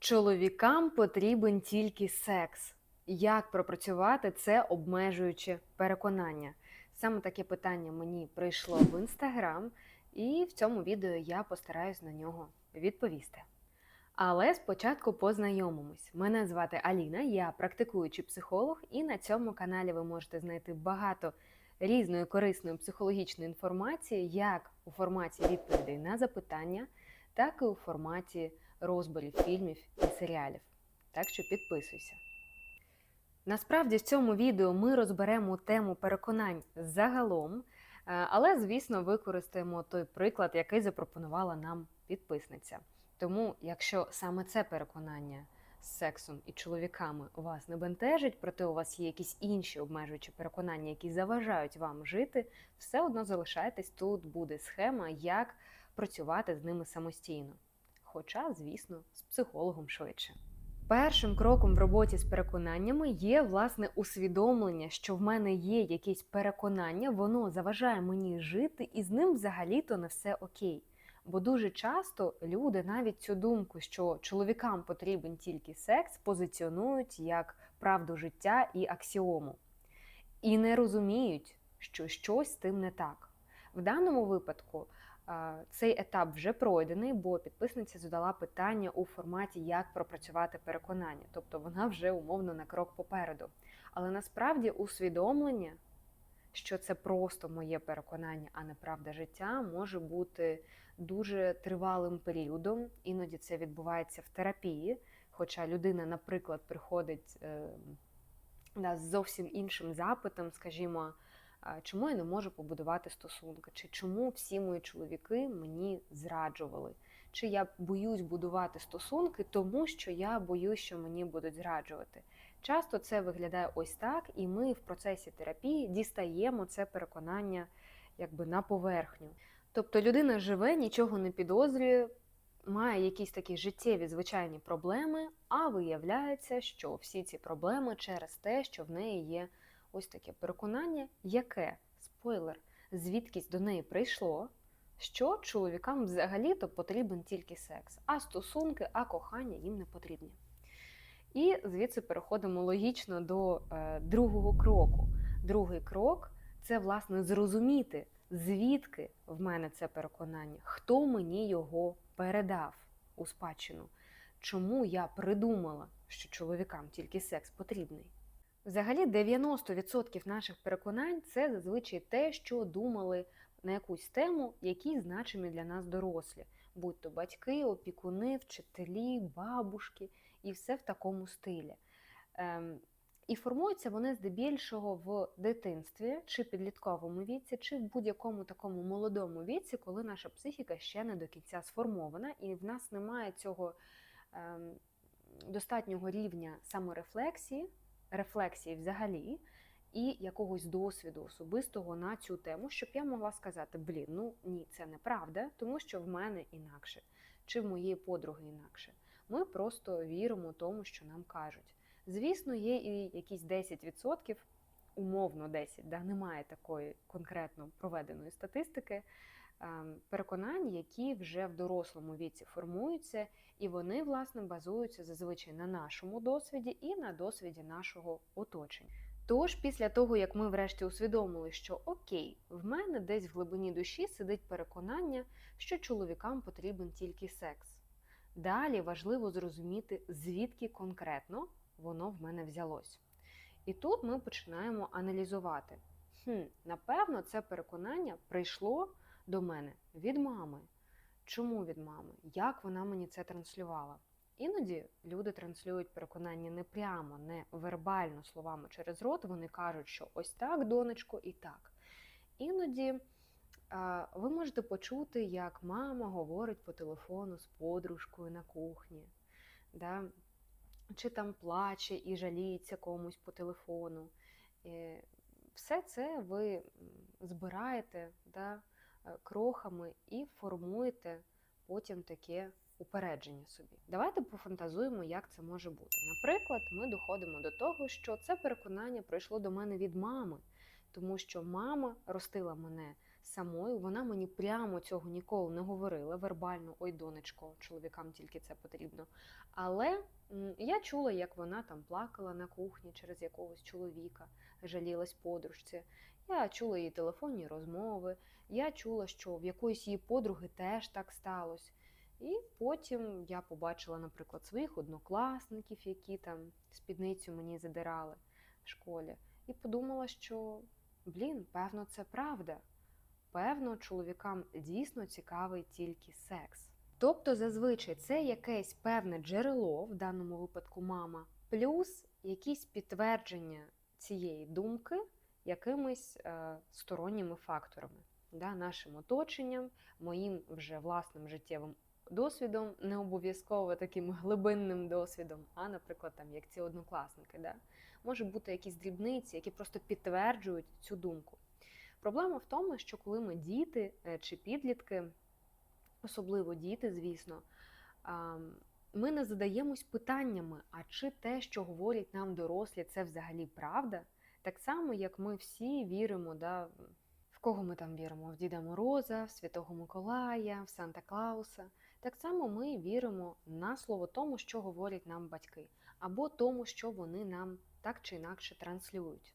Чоловікам потрібен тільки секс. Як пропрацювати це обмежуюче переконання? Саме таке питання мені прийшло в інстаграм, і в цьому відео я постараюсь на нього відповісти. Але спочатку познайомимось. Мене звати Аліна, я практикуючий психолог, і на цьому каналі ви можете знайти багато різної корисної психологічної інформації, як у форматі відповідей на запитання, так і у форматі розборів фільмів і серіалів. Так що підписуйся. Насправді в цьому відео ми розберемо тему переконань загалом, е, але, звісно, використаємо той приклад, який запропонувала нам підписниця. Тому, якщо саме це переконання з сексом і чоловіками вас не бентежить, проте у вас є якісь інші обмежуючі переконання, які заважають вам жити, все одно залишайтесь, тут буде схема, як працювати з ними самостійно. Хоча, звісно, з психологом швидше. Першим кроком в роботі з переконаннями є власне усвідомлення, що в мене є якесь переконання, воно заважає мені жити, і з ним взагалі-то не все окей. Бо дуже часто люди навіть цю думку, що чоловікам потрібен тільки секс, позиціонують як правду життя і аксіому. І не розуміють, що щось з тим не так. В даному випадку цей етап вже пройдений, бо підписниця задала питання у форматі, як пропрацювати переконання. Тобто вона вже умовно на крок попереду. Але насправді усвідомлення, що це просто моє переконання, а не правда життя, може бути дуже тривалим періодом. Іноді це відбувається в терапії. Хоча людина, наприклад, приходить е, да, з зовсім іншим запитом, скажімо, чому я не можу побудувати стосунки, чи чому всі мої чоловіки мені зраджували, чи я боюсь будувати стосунки, тому що я боюсь, що мені будуть зраджувати. Часто це виглядає ось так, і ми в процесі терапії дістаємо це переконання якби на поверхню. Тобто людина живе, нічого не підозрює, має якісь такі життєві звичайні проблеми, а виявляється, що всі ці проблеми через те, що в неї є ось таке переконання, яке спойлер, звідкись до неї прийшло, що чоловікам взагалі-то потрібен тільки секс, а стосунки, а кохання їм не потрібні. І звідси переходимо логічно до е, другого кроку. Другий крок це власне зрозуміти, звідки в мене це переконання, хто мені його передав у спадщину, чому я придумала, що чоловікам тільки секс потрібний. Взагалі, 90% наших переконань це зазвичай те, що думали на якусь тему, які значимі для нас дорослі, будь то батьки, опікуни, вчителі, бабушки, і все в такому стилі. Ем, і формуються вони здебільшого в дитинстві, чи підлітковому віці, чи в будь-якому такому молодому віці, коли наша психіка ще не до кінця сформована, і в нас немає цього ем, достатнього рівня саморефлексії, рефлексії взагалі, і якогось досвіду особистого на цю тему, щоб я могла сказати: блін, ну ні, це неправда, тому що в мене інакше, чи в моєї подруги інакше. Ми просто віримо тому, що нам кажуть. Звісно, є і якісь 10%, умовно 10, да, немає такої конкретно проведеної статистики, переконань, які вже в дорослому віці формуються, і вони, власне, базуються зазвичай на нашому досвіді і на досвіді нашого оточення. Тож, після того, як ми врешті усвідомили, що окей, в мене десь в глибині душі сидить переконання, що чоловікам потрібен тільки секс. Далі важливо зрозуміти, звідки конкретно воно в мене взялось. І тут ми починаємо аналізувати. Хм, Напевно, це переконання прийшло до мене від мами. Чому від мами? Як вона мені це транслювала? Іноді люди транслюють переконання не прямо, не вербально словами через рот. Вони кажуть, що ось так, донечко, і так. Іноді ви можете почути, як мама говорить по телефону з подружкою на кухні. Да? чи там плаче і жаліється комусь по телефону. Е, Все це ви збираєте да, крохами і формуєте потім таке упередження собі. Давайте пофантазуємо, як це може бути. Наприклад, ми доходимо до того, що це переконання прийшло до мене від мами, тому що мама ростила мене самою. Вона мені прямо цього ніколи не говорила вербально, ой, донечко, чоловікам тільки це потрібно. Але я чула, як вона там плакала на кухні через якогось чоловіка, жалілась подружці. Я чула її телефонні розмови, я чула, що в якоїсь її подруги теж так сталося. І потім я побачила, наприклад, своїх однокласників, які там спідницю мені задирали в школі, і подумала, що блін, певно, це правда. Певно, чоловікам дійсно цікавий тільки секс. Тобто, зазвичай це якесь певне джерело, в даному випадку мама, плюс якісь підтвердження цієї думки якимись е, сторонніми факторами, да, нашим оточенням, моїм вже власним життєвим досвідом, не обов'язково таким глибинним досвідом, а, наприклад, там як ці однокласники. Да? Може бути якісь дрібниці, які просто підтверджують цю думку. Проблема в тому, що коли ми діти е, чи підлітки, особливо діти, звісно, ми не задаємось питаннями, а чи те, що говорять нам дорослі, це взагалі правда? Так само, як ми всі віримо, да, в кого ми там віримо? В Діда Мороза, в Святого Миколая, в Санта Клауса. Так само ми віримо на слово тому, що говорять нам батьки, або тому, що вони нам так чи інакше транслюють.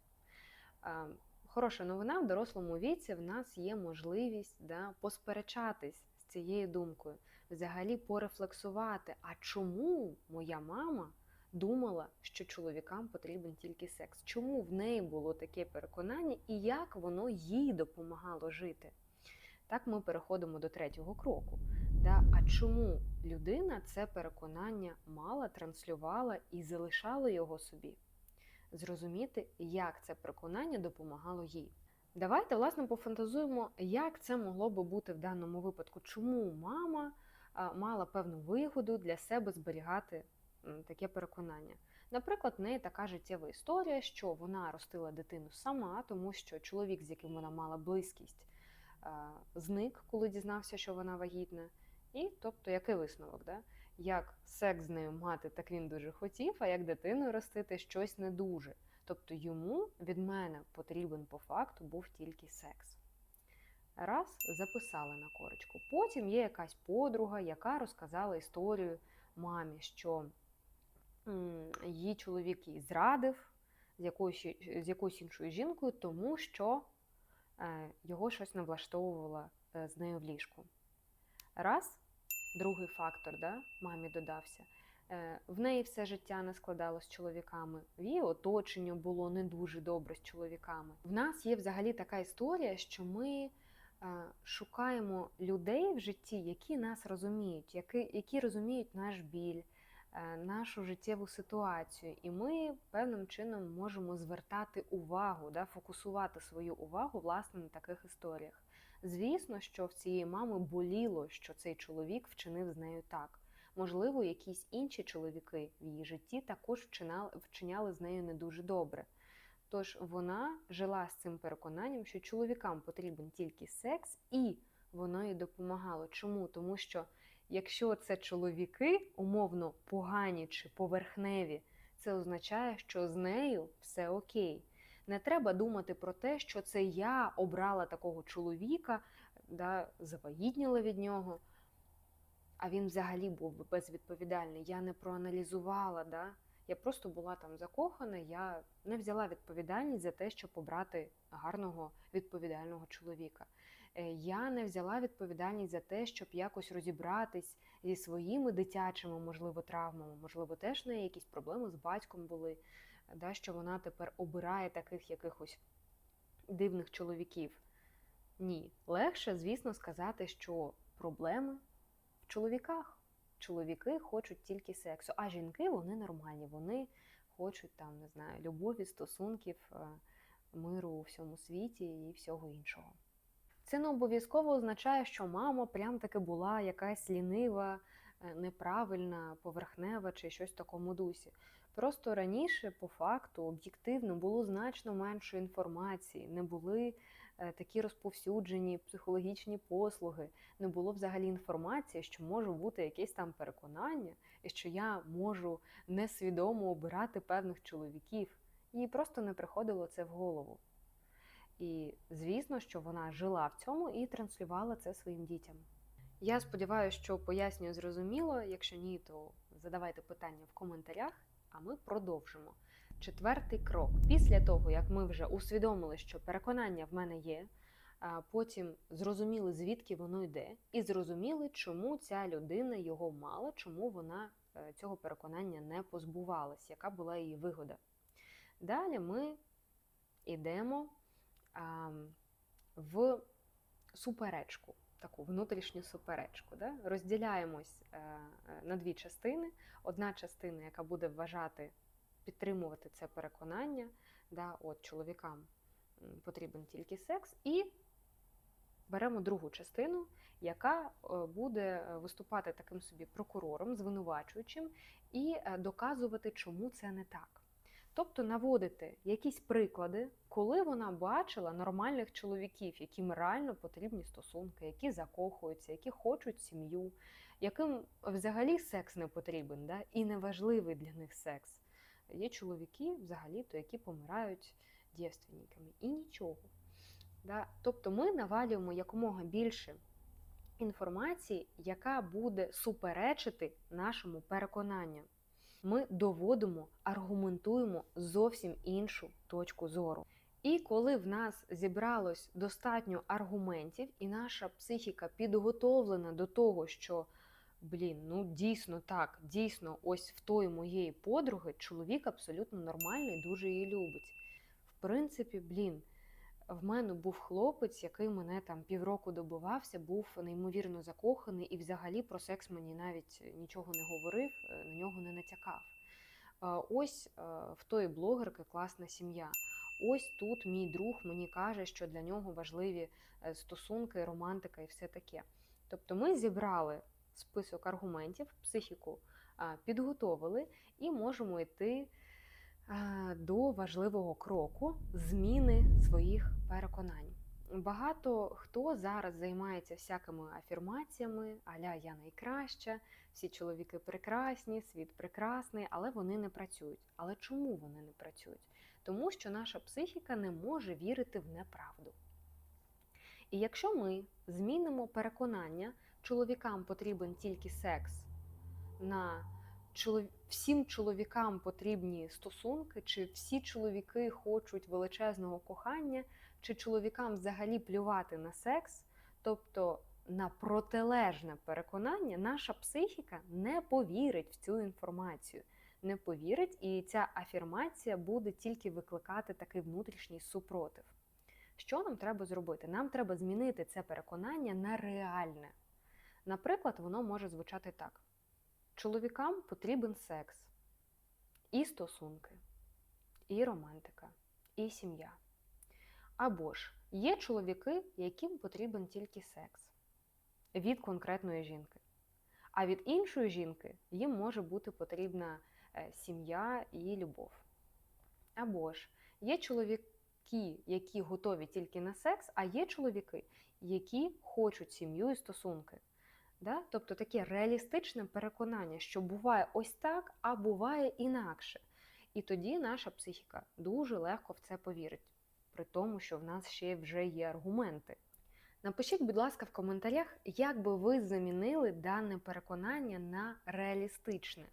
Хороша новина в дорослому віці в нас є можливість да, посперечатись з цією думкою, взагалі порефлексувати, а чому моя мама думала, що чоловікам потрібен тільки секс? Чому в неї було таке переконання і як воно їй допомагало жити? Так ми переходимо до третього кроку. Да? А чому людина це переконання мала, транслювала і залишала його собі? Зрозуміти, як це переконання допомагало їй. Давайте, власне, пофантазуємо, як це могло би бути в даному випадку. Чому мама мала певну вигоду для себе зберігати таке переконання? Наприклад, в неї така життєва історія, що вона ростила дитину сама, тому що чоловік, з яким вона мала близькість, зник, коли дізнався, що вона вагітна. І тобто, який висновок? Да? Як секс з нею мати, так він дуже хотів, а як дитину ростити щось не дуже. Тобто йому від мене потрібен по факту був тільки секс. Раз записали на корочку. Потім є якась подруга, яка розказала історію мамі, що її чоловік її зрадив з якоюсь, з якоюсь іншою жінкою, тому що е, його щось не влаштовувало е, з нею в ліжку. Раз, другий фактор, да, мамі додався. Е, В неї все життя не складалось з чоловіками, в її оточення було не дуже добре з чоловіками. В нас є взагалі така історія, що ми е, шукаємо людей в житті, які нас розуміють, які, які розуміють наш біль, е, нашу життєву ситуацію, і ми певним чином можемо звертати увагу, да, фокусувати свою увагу власне на таких історіях. Звісно, що в цієї мами боліло, що цей чоловік вчинив з нею так. Можливо, якісь інші чоловіки в її житті також вчиняли, вчиняли з нею не дуже добре. Тож вона жила з цим переконанням, що чоловікам потрібен тільки секс, і воно їй допомагало. Чому? Тому що якщо це чоловіки, умовно погані чи поверхневі, це означає, що з нею все окей. Не треба думати про те, що це я обрала такого чоловіка, да, завагітніла від нього, а він взагалі був безвідповідальний. Я не проаналізувала, да? я просто була там закохана, я не взяла відповідальність за те, щоб обрати гарного відповідального чоловіка. Е, Я не взяла відповідальність за те, щоб якось розібратись зі своїми дитячими, можливо, травмами, можливо, теж в неї якісь проблеми з батьком були да, що вона тепер обирає таких якихось дивних чоловіків. Ні, легше, звісно, сказати, що проблеми в чоловіках. Чоловіки хочуть тільки сексу, а жінки вони нормальні, вони хочуть там, не знаю, любові, стосунків, е, миру у всьому світі і всього іншого. Це не обов'язково означає, що мама прям таки була якась лінива, е, неправильна, поверхнева чи щось в такому дусі. Просто раніше, по факту, об'єктивно було значно менше інформації, не були е, такі розповсюджені психологічні послуги, не було взагалі інформації, що може бути якесь там переконання, і що я можу несвідомо обирати певних чоловіків. Їй просто не приходило це в голову. І звісно, що вона жила в цьому і транслювала це своїм дітям. Я сподіваюся, що пояснюю зрозуміло. Якщо ні, то задавайте питання в коментарях, а ми продовжимо. Четвертий крок. Після того, як ми вже усвідомили, що переконання в мене є, потім зрозуміли, звідки воно йде, і зрозуміли, чому ця людина його мала, чому вона е, цього переконання не позбувалась, яка була її вигода. Далі ми йдемо в суперечку, таку внутрішню суперечку. Да? Розділяємось е, на дві частини. Одна частина, яка буде вважати, підтримувати це переконання, да? от чоловікам потрібен тільки секс, і беремо другу частину, яка е, буде е, виступати таким собі прокурором, звинувачуючим, і доказувати, чому це не так. Тобто наводити якісь приклади, коли вона бачила нормальних чоловіків, яким реально потрібні стосунки, які закохуються, які хочуть сім'ю, яким взагалі секс не потрібен, да? і неважливий для них секс. Є чоловіки, взагалі-то, які помирають дівственниками. І нічого. Да? Тобто ми навалюємо якомога більше інформації, яка буде суперечити нашому переконанню ми доводимо, аргументуємо зовсім іншу точку зору. І коли в нас зібралось достатньо аргументів, і наша психіка підготовлена до того, що блін, ну дійсно так, дійсно, ось в тої моєї подруги чоловік абсолютно нормальний, дуже її любить. В принципі, блін, в мене був хлопець, який мене там півроку добивався, був неймовірно закоханий і взагалі про секс мені навіть нічого не говорив, е, на нього не натякав. Е, Ось е, в тої блогерки класна сім'я. Ось тут мій друг мені каже, що для нього важливі стосунки, романтика і все таке. Тобто ми зібрали список аргументів, психіку підготовили і можемо йти до важливого кроку зміни своїх переконань. Багато хто зараз займається всякими афірмаціями, аля я найкраща, всі чоловіки прекрасні, світ прекрасний, але вони не працюють. Але чому вони не працюють? Тому що наша психіка не може вірити в неправду. І якщо ми змінимо переконання, чоловікам потрібен тільки секс, на чолов... всім чоловікам потрібні стосунки, чи всі чоловіки хочуть величезного кохання, чи чоловікам взагалі плювати на секс, тобто на протилежне переконання, наша психіка не повірить в цю інформацію. Не повірить, і ця афірмація буде тільки викликати такий внутрішній супротив. Що нам треба зробити? Нам треба змінити це переконання на реальне. Наприклад, воно може звучати так: чоловікам потрібен секс, і стосунки, і романтика, і сім'я. Або ж є чоловіки, яким потрібен тільки секс від конкретної жінки. А від іншої жінки їм може бути потрібна е, сім'я і любов. Або ж є чоловіки, які готові тільки на секс, а є чоловіки, які хочуть сім'ю і стосунки. Да? Тобто таке реалістичне переконання, що буває ось так, а буває інакше. І тоді наша психіка дуже легко в це повірить, при тому, що в нас ще вже є аргументи. Напишіть, будь ласка, в коментарях, як би ви замінили дане переконання на реалістичне.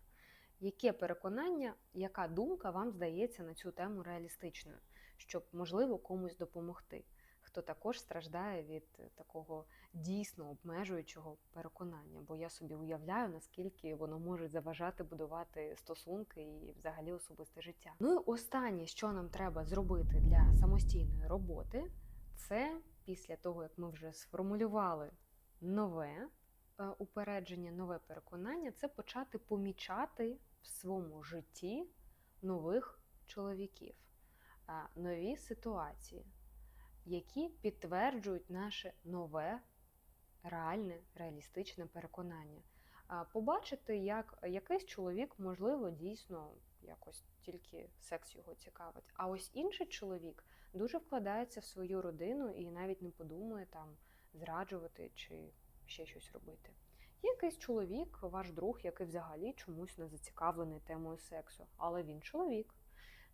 Яке переконання, яка думка вам здається на цю тему реалістичною, щоб, можливо, комусь допомогти, хто також страждає від такого дійсно обмежуючого переконання, бо я собі уявляю, наскільки воно може заважати будувати стосунки і взагалі особисте життя. Ну і останнє, що нам треба зробити для самостійної роботи, це після того, як ми вже сформулювали нове е, упередження, нове переконання, це почати помічати в своєму житті нових чоловіків, е, нові ситуації, які підтверджують наше нове, реальне, реалістичне переконання. Побачити, як якийсь чоловік, можливо, дійсно якось тільки секс його цікавить. А ось інший чоловік дуже вкладається в свою родину і навіть не подумає там зраджувати чи ще щось робити. Є якийсь чоловік, ваш друг, який взагалі чомусь не зацікавлений темою сексу, але він чоловік.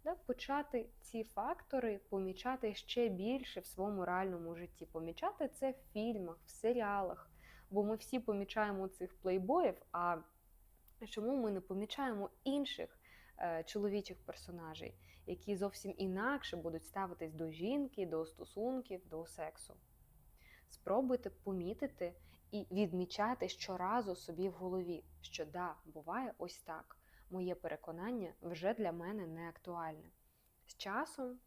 Да? Почати ці фактори помічати ще більше в своєму реальному житті. Помічати це в фільмах, в серіалах. Бо ми всі помічаємо цих плейбоїв. А чому ми не помічаємо інших е, чоловічих персонажей, які зовсім інакше будуть ставитись до жінки, до стосунків, до сексу? Спробуйте помітити і відмічати щоразу собі в голові, що да, буває ось так. Моє переконання вже для мене не актуальне. З часом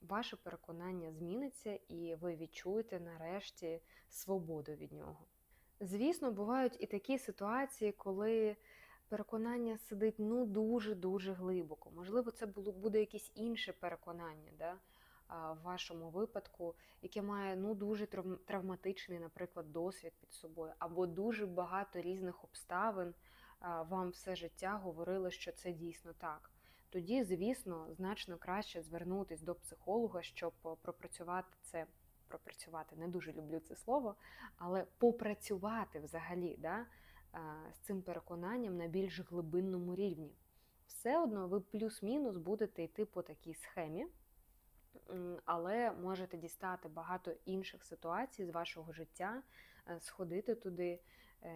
ваше переконання зміниться, і ви відчуєте нарешті свободу від нього. Звісно, бувають і такі ситуації, коли переконання сидить ну дуже-дуже глибоко. Можливо, це було буде якесь інше переконання. Да? В вашому випадку, яке має ну дуже травматичний, наприклад, досвід під собою, або дуже багато різних обставин вам все життя говорили, що це дійсно так. Тоді, звісно, значно краще звернутись до психолога, щоб е, пропрацювати це. Пропрацювати не дуже люблю це слово, але попрацювати взагалі да, з цим переконанням на більш глибинному рівні. Все одно ви плюс-мінус будете йти по такій схемі, але можете дістати багато інших ситуацій з вашого життя, е, сходити туди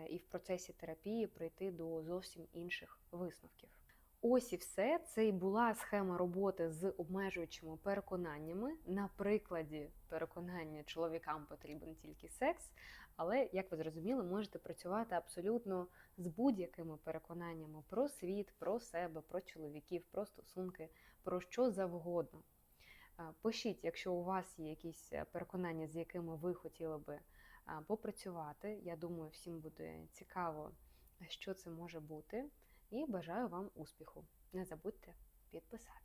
і в процесі терапії прийти до зовсім інших висновків. Ось і все. Це і була схема роботи з обмежуючими переконаннями. На прикладі переконання чоловікам потрібен тільки секс. Але, як ви зрозуміли, можете працювати абсолютно з будь-якими переконаннями про світ, про себе, про чоловіків, про стосунки, про що завгодно. Е, Пишіть, якщо у вас є якісь е, переконання, з якими ви хотіли би е, попрацювати. Я думаю, всім буде цікаво, що це може бути. І бажаю вам успіху. Не забудьте підписатись.